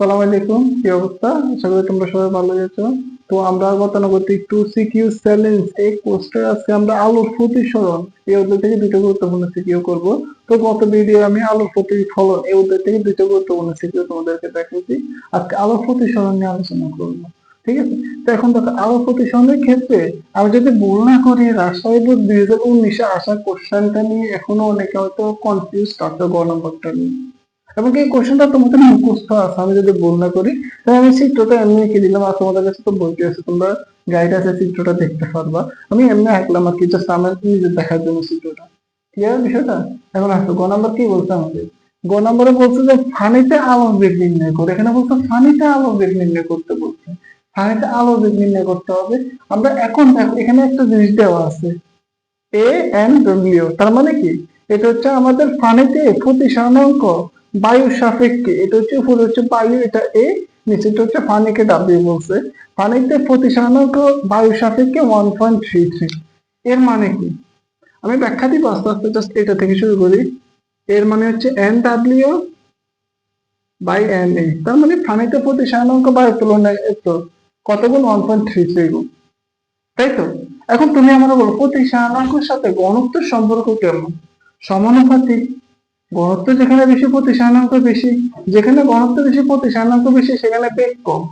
সালাম আলাইকুম, কি অবস্থা? আশা করি তোমরা সবাই ভালো আছো। তো আমরা গতানুগতিক টু সিকিউ চ্যালেঞ্জ, এই আজকে আমরা আলোর প্রতিসরণ, এই থেকে দুটো গুরুত্বপূর্ণ সিকিউ করব। তো গত ভিডিও আমি আলোর প্রতিফলন, এই থেকে দুটো গুরুত্বপূর্ণ সিকিউ তোমাদেরকে দেখাচ্ছি আজকে আলোর প্রতিসরণ নিয়ে আলোচনা করব, ঠিক আছে? তো এখন দেখো, আলোর প্রতিসরণের ক্ষেত্রে আমি যদি ভুল না করি রাজশাহী দুই হাজার উনিশে আসা কোশ্চেনটা নিয়ে এখনও অনেকে হয়তো কনফিউজ তারপর গ নম্বরটা নিয়ে এবং এই কোশ্চেনটা তোমাদের মুখস্থ আছে আমি যদি ভুল না করি, তাহলে আমি চিত্রটা এমনি এঁকে দিলাম আর তোমাদের কাছে তো বইটি আছে, তোমরা গাইড আছে চিত্রটা দেখতে পারবা। আমি এমনি আঁকলাম আর কি জাস্ট আমার নিজের দেখার জন্য চিত্রটা। ক্লিয়ার বিষয়টা? এখন আসো, গ নাম্বার কি বলছে আমাদের গ নম্বরে বলছে যে, ফানিতে আলোর বেগ নির্ণয় করে। এখানে বলছে, ফানিতে আলোর বেগ নির্ণয় করতে বলছে। ফানিতে আলোর বেগ নির্ণয় করতে হবে। আমরা এখন এখানে একটা জিনিস দেওয়া আছে। এ এন ডব্লিউ তার মানে কি? এটা হচ্ছে আমাদের ফানিতে প্রতিসরণাঙ্ক বায়ু সাপেক্ষে, এটা হচ্ছে উপরে হচ্ছে বায়ু, এটা এ নিচেটা হচ্ছে পানিকে ডাব্লিউ বলছে। পানিতে প্রতিসরণাঙ্ক বায়ু সাপেক্ষে ওয়ান পয়েন্ট থ্রি থ্রি এর মানে কি? আমি ব্যাখ্যা দিব, আস্তে আস্তে জাস্ট এটা থেকে শুরু করি। এর মানে হচ্ছে N W by N A তার মানে পানিতে প্রতিসরণাঙ্ক বায়ুর তুলনায় একটু কত গুণ? ওয়ান পয়েন্ট থ্রি থ্রি গুণ। তাই তো? এখন তুমি আমার বলো প্রতিসরণাঙ্কের সাথে ঘনত্বের সম্পর্ক কেমন? সমানুপাতিক ঘনত্ব যেখানে বেশি প্রতিসরণাঙ্ক বেশি। যেখানে ঘনত্ব বেশি প্রতিসরণাঙ্ক বেশি, সেখানে বেগ কম।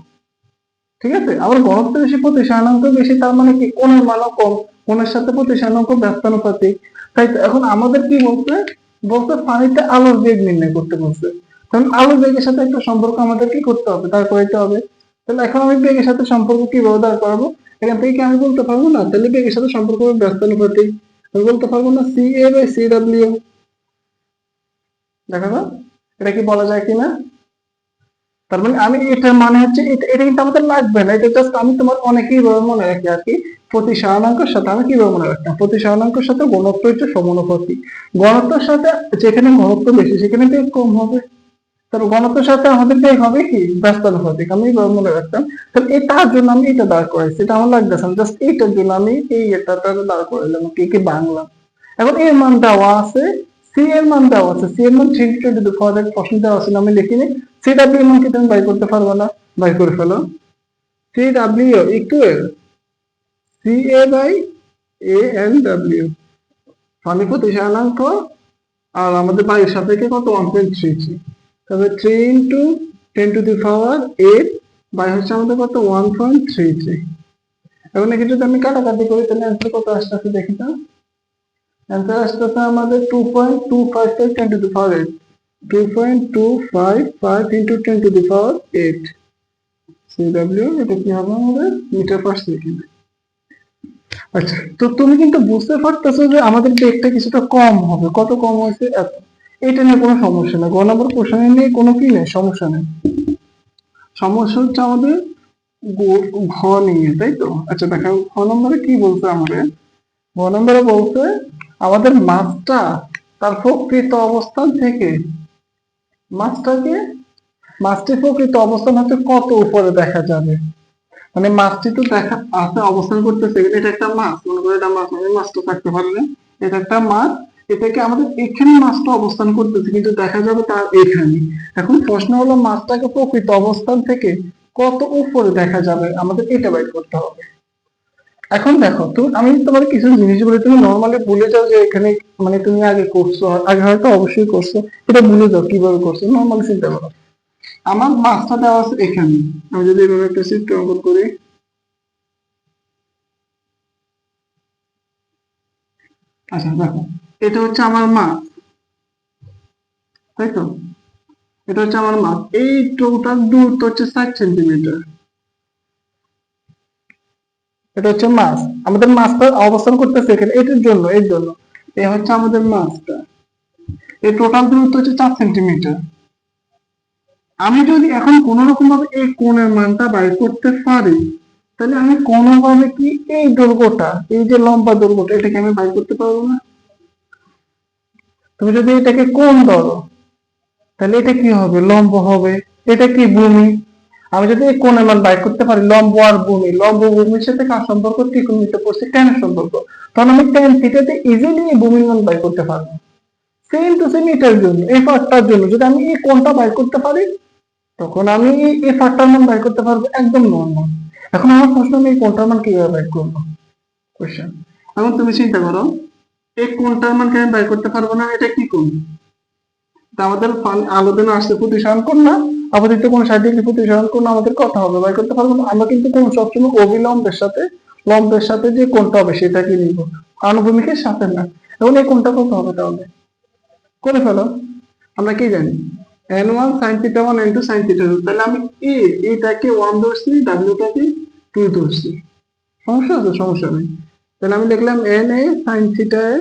ঠিক আছে? আবার ঘনত্ব বেশি প্রতিসরণাঙ্ক বেশি, তার মানে কি? কোণের মানও কম। কোণের সাথে প্রতিসরণাঙ্ক ব্যস্তানুপাতিক তাই এখন আমাদের কি বলছে? বলছে পানিতে আলোর বেগ নির্ণয় করতে বলছে। কারণ আলোর বেগের সাথে একটা সম্পর্ক আমাদের কি করতে হবে? দাঁড় করাইতে হবে। তাহলে এখন আমি বেগের সাথে সম্পর্ক কীভাবে দাঁড় করাবো? এখান থেকে কি আমি বলতে পারব না? তাহলে বেগের সাথে সম্পর্ক ব্যস্তানুপাতিক আমি বলতে পারব না C A by C W দেখা এটা কি বলা যায় কিনা? তার মানে আমি এটার মানে হচ্ছে এটা এটা কিন্তু আমাদের লাগবে না এটা জাস্ট আমি তোমার অনেকেই মনে রাখি আর কি। প্রতি সারণাঙ্কের সাথে আমি কীভাবে মনে রাখতাম? প্রতি সারণাঙ্কের সাথে ঘনত্ব হচ্ছে সমানুপাতিক। ঘনত্বের সাথে যেখানে ঘনত্ব বেশি, সেখানে বেগ কম হবে। তার ঘনত্বের সাথে আমাদের বেগ হবে কি? ব্যস্তানুপাতিক। আমি এইভাবে মনে রাখতাম। তাহলে এই তার জন্য আমি এটা দাঁড় করাইছি। এটা আমার না। জাস্ট এইটার জন্য আমি এই এটাটা দাঁড় করাইলাম কি কি বাংলা। এখন এর মান দেওয়া আছে সি মান দেওয়া আছে। সি এর মান থ্রি টোয়েন্টি টু ফর প্রশ্ন দেওয়া আছে আমি লিখিনি। সি ডাব্লিউ এর মান কি তুমি বাই করতে পারবে না? বাই করে ফেলো। C W equal C A by A N W funny প্রতিসরণাঙ্ক আর আমাদের বায়ুর সাপেক্ষে কত? ওয়ান পয়েন্ট থ্রি থ্রি তবে three into ten to the power eight by হচ্ছে আমাদের কত? ওয়ান পয়েন্ট থ্রি থ্রি এখন এখানে যদি আমি কাটাকাটি করি, তাহলে অ্যান্সার কত আসতে আসতে দেখি তো। অ্যান্সার আসতেছে আমাদের two point two five five ten to the power eight two point two five five into ten to the power eight C W এটা কি হবে আমাদের? মিটার পার সেকেন্ড আচ্ছা তো তুমি কিন্তু বুঝতে পারতেছো যে আমাদের বেগটা কিছুটা কম হবে। কত কম হয়েছে? এত। এটা নিয়ে কোনো সমস্যা নেই। গ নম্বর কোশ্চেনে নিয়ে কোনো কি নেই? সমস্যা নেই। সমস্যা হচ্ছে আমাদের ঘ নিয়ে, তাই তো? আচ্ছা দেখো ঘ নম্বরে কি বলছে আমাদের? ঘ নম্বরে বলছে আমাদের মাছটা তার প্রকৃত অবস্থান থেকে মাছটাকে মাছটির প্রকৃত অবস্থান হচ্ছে কত উপরে দেখা যাবে? মানে মাছটি তো দেখা, আছে, অবস্থান করতেছে, কিন্তু এটা একটা মাছ মনে করে এটা মাছ মানে মাছটা থাকতে পারে না। এটা একটা মাছ এটাকে আমাদের এখানে মাছটা অবস্থান করতেছে, কিন্তু দেখা যাবে তার এখানে। এখন প্রশ্ন হলো মাছটাকে প্রকৃত অবস্থান থেকে কত উপরে দেখা যাবে? আমাদের এটা বাইর করতে হবে। এখন দেখো, তো আমি তোমার কিছু জিনিস বলে, তুমি নর্মালি ভুলে যাও যে এখানে মানে তুমি আগে করছ, আগে হয়তো অবশ্যই করছ, এটা ভুলে যাও কীভাবে করছ নর্মাল চিন্তা করো। আমার মাছটা দেওয়া আছে এখানে, আমি যদি এভাবে একটা চিত্র অঙ্কন করি। আচ্ছা দেখো, এটা হচ্ছে আমার মাছ তাই তো? এটা হচ্ছে আমার মাছ এই টোটাল দূরত্ব হচ্ছে ষাট সেন্টিমিটার এটা হচ্ছে মাছ। আমাদের মাছটা অবস্থান করতেছে এখানে। এটার জন্য, এর জন্য। এই হচ্ছে আমাদের মাছটা। এই টোটাল দূরত্ব হচ্ছে চার সেন্টিমিটার আমি যদি এখন কোন রকম ভাবে এই কোণের মানটা বাইর করতে পারি, তাহলে আমি কোনোভাবে কি এই দৈর্ঘ্যটা, এই যে লম্বা দৈর্ঘ্যটা, এটাকে আমি বাইর করতে পারব না? তুমি যদি এটাকে কোণ ধরো, তাহলে এটা কি হবে? লম্ব হবে। এটা কি ভূমি? আমি যদি এই কোণের মান বাইর করতে পারি, লম্ব আর ভূমি, লম্ব ভূমির সাথে কার সম্পর্ক? ত্রিকোণমিতি পড়ছে ট্যানের সম্পর্ক? তখন আমি ট্যান থিটাতে ইজিলি ভূমির মান বাইর করতে পারব। সেম টু সেম এটার জন্য, এই পার্টটার জন্য। যদি আমি এই কোণটা বাইর করতে পারি, তখন আমি এই- ফাঁকটার মান বের করতে পারব একদম নর্মাল এখন আমার প্রশ্ন, আমি এই কোনটার মান কীভাবে বের করব? কোশ্চেন এখন তুমি চিন্তা করো, এই কোনটার মানকে আমি বের করতে পারব না? এটা কি কোন তা আমাদের আলোচনা আসছে, প্রতিসরণ কোন না। আপাতত কোন ষাট ডিগ্রি প্রতিসরণ কোন আমাদের কথা হবে। বের করতে পারব আমরা কিন্তু কোন সবসময় অবিলম্বের সাথে, লম্বের সাথে যে কোনটা হবে সেটাকে নিব। আনুভূমিকের সাথে না। এখন এই কোনটা কত হবে তাহলে? করে ফেলো। আমরা কি জানি? N one sine theta one N two sine theta two তাহলে আমি এ এটাকে ওয়ান ধরছি ডাব্লিউটাকে টু ধরছি। সমস্যা আছে সমস্যা নেই। তাহলে আমি লিখলাম N A sine theta A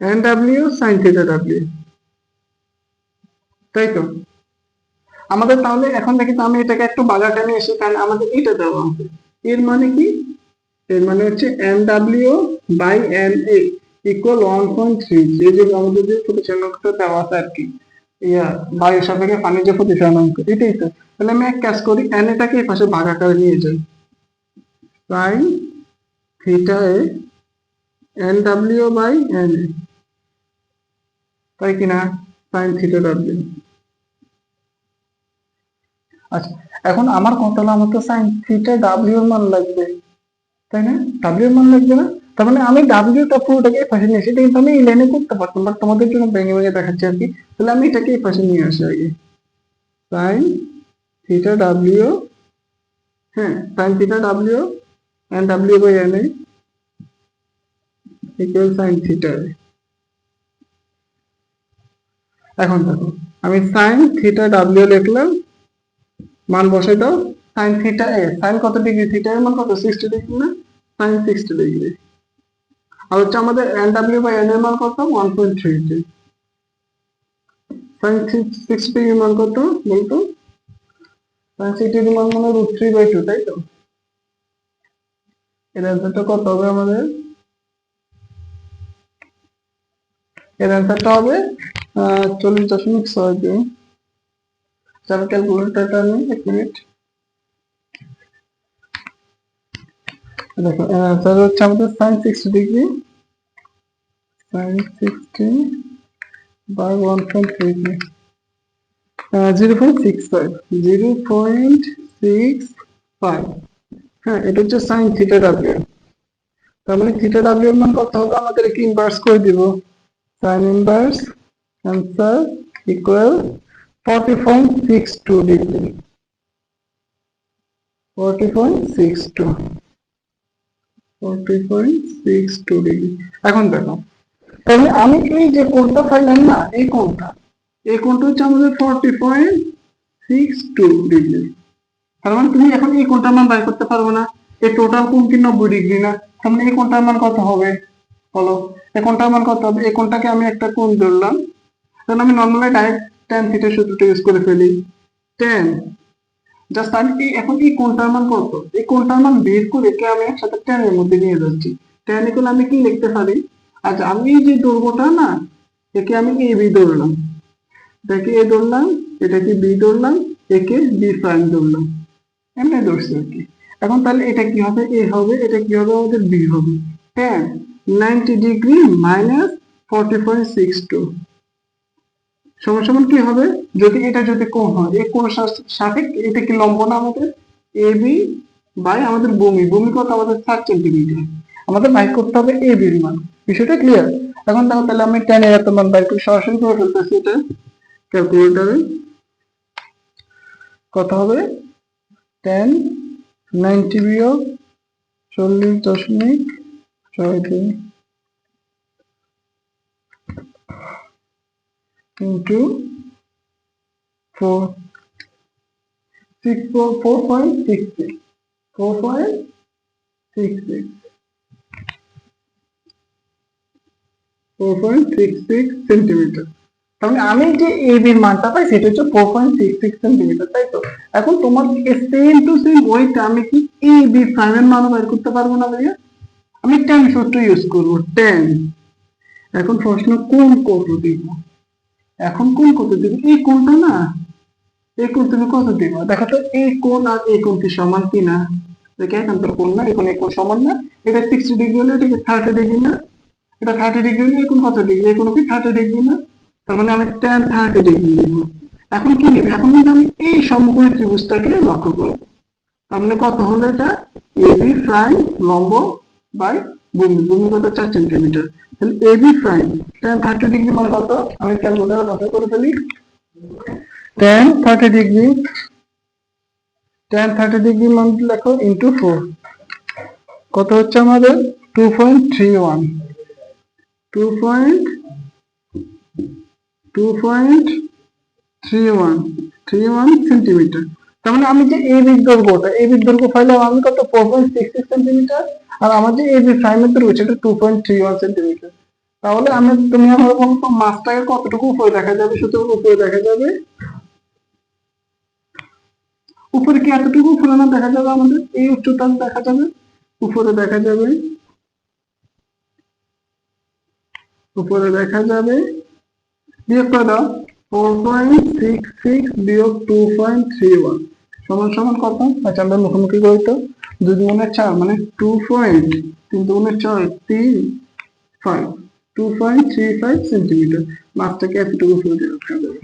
N W sine theta W তাই তো? আমাদের তাহলে এখন দেখি তো আমি এটাকে একটু বাগাটা নিয়ে এসে কারণ আমাদের এটা দেওয়া আছে এর মানে কি? এর মানে হচ্ছে N W by N A equal one point three যে যে আমাদের যে প্রতিসরণটা দেওয়া আছে আর কি। ইয়া, বায়ু সাপেক্ষে পানির যে প্রতিসরণাঙ্ক এটাই তো। তাহলে আমি এক কাজ করি এন এটাকে এই পাশে আকারে নিয়ে যাই। Sine theta A N W by N A তাই কিনা সাইন থিটা ডাব্লিউ আচ্ছা এখন আমার হলো আমার তো সাইন থিটা ডাব্লিউ মান লাগবে, তাই না? ডাব্লিউ মান লাগবে না? তার মানে আমি ডাব্লিউটা পুরোটাকে এই পাশে নিয়ে আসি কিন্তু আমি এই লাইনে করতে পারতাম বাট তোমাদের জন্য ভেঙে ভেঙে দেখাচ্ছি আর কি। তাহলে আমি এটাকে এই পাশে নিয়ে আসি আগে। সাইন থিটা ডাব্লিউ হ্যাঁ sine theta W and W by N equal sine theta এখন দেখো, আমি সাইন থিটা ডাব্লিউ লিখলাম, মান বসাই দাও সাইন থিটা এ সাইন কত ডিগ্রি থিটা এর মান কত? সিক্সটি ডিগ্রি না? সাইন সিক্সটি ডিগ্রি আর হচ্ছে আমাদের এন ডাব্লিউ বাই এন এর মান কত? One point three three sine sixty degree মান কত বলতো? সাইন সিক্সটি ডিগ্রি মান মানে রুট থ্রি বাই টু তাই তো? এর অ্যান্সারটা কত হবে আমাদের? এর অ্যান্সারটা হবে চল্লিশ দশমিক ছয় দুই। যারা ক্যালকুলেটরটা নেই এক মিনিট দেখো অ্যান্সার হচ্ছে আমাদের sine sixty degree sine sixty by one point three zero point six five zero point six five হ্যাঁ এটা হচ্ছে সাইন থিটা ডাব্লিউ তার মানে থিটা ডাব্লিউ মান কত হবে? আমাদের ইনভার্স করে দিব। Sine inverse answer equal forty point six two degree এখন দেখো আমি যে এই হচ্ছে আমাদের পয়েন্ট সিক্স টু ডিগ্রি তুমি এখন এই মান বের করতে পারবে না। এই টোটাল নব্বই ডিগ্রি না? মানে এই কোণটার মান কত হবে? বলো, এই কোণটার মান কত হবে? এই কোণটাকে আমি একটা কোণ ধরলাম। তাহলে আমি নর্মালি ডাইরেক্ট টেন থিটার সূত্রটা ইউজ করে ফেলি। টেন জাস্ট আমি এই এখন এই কোণটার মান কত এই কোণটার মান বের করে একে আমি একসাথে টেন এর মধ্যে নিয়ে যাচ্ছি। টেন ইকুয়াল আমি কি লিখতে পারি? আচ্ছা আমি যে দৈর্ঘ্যটা না, একে আমি এ বি ধরলাম এটাকে এ ধরলাম এটাকে বি ধরলাম একে বি প্রাইম ধরলাম এমনি ধরছি আর কি। এখন তাহলে এটা কি হবে? এ হবে, এটা কি হবে? আমাদের বি হবে। Tan ninety degree minus forty point six two সমান সমান কি হবে? যদি এটা যদি কোণ হয় এই কোণ সাপেক্ষে, এটা কি লম্ব না আমাদের? এ বি বাই আমাদের ভূমি। ভূমি কত? আমাদের ষাট সেন্টিমিটার। আমাদের বাইর করতে হবে এ বির মান। বিষয়টা ক্লিয়ার এখন দেখো তাহলে আমি টেন এর এত মান বাইর করে সরাসরি করে ফেলতেছি এটা। ক্যালকুলেটারে কত হবে? টেন নাইনটি বিয়োগ চল্লিশ দশমিক ছয় দুই point six six four point six six. Centimetre তাহলে আমি যে এ বির মানটা পাই, সেটা হচ্ছে four point six six centimetre তাই তো? এখন তোমার সেম টু সেম ওইটা আমি কি এ বি প্রাইমের মান বের করতে পারব না ভাইয়া? আমি টেন সূত্র ইউজ করব টেন এখন প্রশ্ন কোন কত দিব? এখন কোন কত দিবে এই কোনটা না? এই কোন তুমি কত দিবা দেখো তো এই কোন আর এই কোণ কি সমান কিনা দেখে এখানকার কোণ না, এখন এই কোণ সমান না? এটা সিক্সটি ডিগ্রি হলে এটা থার্টি ডিগ্রি না? এটা থার্টি ডিগ্রি হলে কোণ কত ডিগ্রি কোণ কি থার্টি ডিগ্রি না? তার মানে আমি টেন থার্টি ডিগ্রি দিব এখন কি নেবে এখন কিন্তু আমি এই সমকোণী ত্রিভুজটাকে লক্ষ্য করব। তার মানে কত হলো এটা? এবি প্রাইম লম্ব বাই ভূমি ভূমি কত চার সেন্টিমিটার তাহলে AB prime tan thirty degree মানে কত? আমি ক্যালকুলেটার লক্ষ্য করে ফেলি। Tan thirty degree tan thirty degree মান লেখো ইন্টু ফোর কত হচ্ছে আমাদের? Two point three one two point two point three one three one centimetre তার মানে আমি যে এই বিগ দৈর্ঘ্যটা এই বিগ দৈর্ঘ্য পাইলাম আমি কত? ফোর পয়েন্ট সিক্স সেন্টিমিটার আর আমার যে এই বি প্রাইমের দৈর্ঘ্য সেটা two point three one centimetre তাহলে আমি, তুমি আমার বলতো মাছটাকে কতটুকু উপরে দেখা যাবে? সুতরাং উপরে দেখা যাবে। উপরে কি এতটুকু উপরে না দেখা যাবে আমাদের? এই উচ্চতা দেখা যাবে। উপরে দেখা যাবে। উপরে দেখা যাবে। বিয়োগ করে দাও। ফোর পয়েন্ট সিক্স সিক্স বিয়োগ টু পয়েন্ট থ্রি ওয়ান সমান সমান কত? আচ্ছা আমরা মুখোমুখি করি তো। দুই দুগুণের চার মানে টু পয়েন্ট তিন দুগুণের চার তিন five two point three five centimetre মাছটাকে এতটুকু ফুলে রাখা যাবে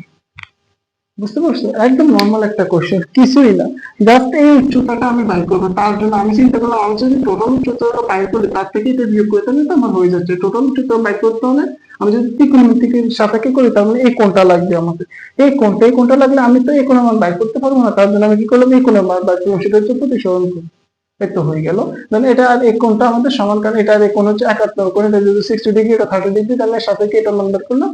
বুঝতে পারছ? একদম নর্মাল একটা কোশ্চেন কিছুই না। জাস্ট এই উচ্চতাটা আমি বাইর করব, তার জন্য আমি চিন্তা করলাম, আমি যদি টোটাল উচ্চতাটা বাইর করি, তার থেকে এটা বিয়োগ করে, তাহলে তো আমার হয়ে যাচ্ছে। টোটাল উচ্চতা বাইর করতে হলে আমি যদি ত্রিকোণমিতিকের সাপেক্ষে করি মানে এই কোণটা লাগবে আমাকে। এই কোণটা এই কোণটা লাগলে আমি তো এই কোণের মান বাইর করতে পারব না, তার জন্য আমি কি করলাম, এই কোণের মান বাইর করব সেটা হচ্ছে প্রতিসরণ কোণ। এই তো হয়ে গেল। দেন এটা আর এই কোণটা আমাদের সমান, কারণ এটা আর এই কোণ হচ্ছে একাত্তর কোণ, এটা যদি সিক্সটি ডিগ্রি এটা থার্টি ডিগ্রি তাহলে সাপেক্ষে এটা মান করলাম,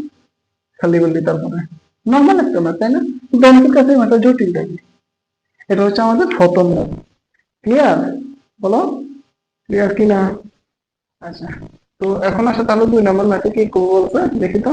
খালি বললি তারপরে নর্মাল একটা ম্যাথ তাই না? কিন্তু অনেকের কাছে ম্যাথটা জটিল থাকে এটা হচ্ছে আমাদের প্রথম ম্যাথ ক্লিয়ার বলো? ক্লিয়ার কিনা? আচ্ছা। তো এখন আসে তাহলে দুই নম্বর ম্যাথে কি করব বলছে দেখি তো।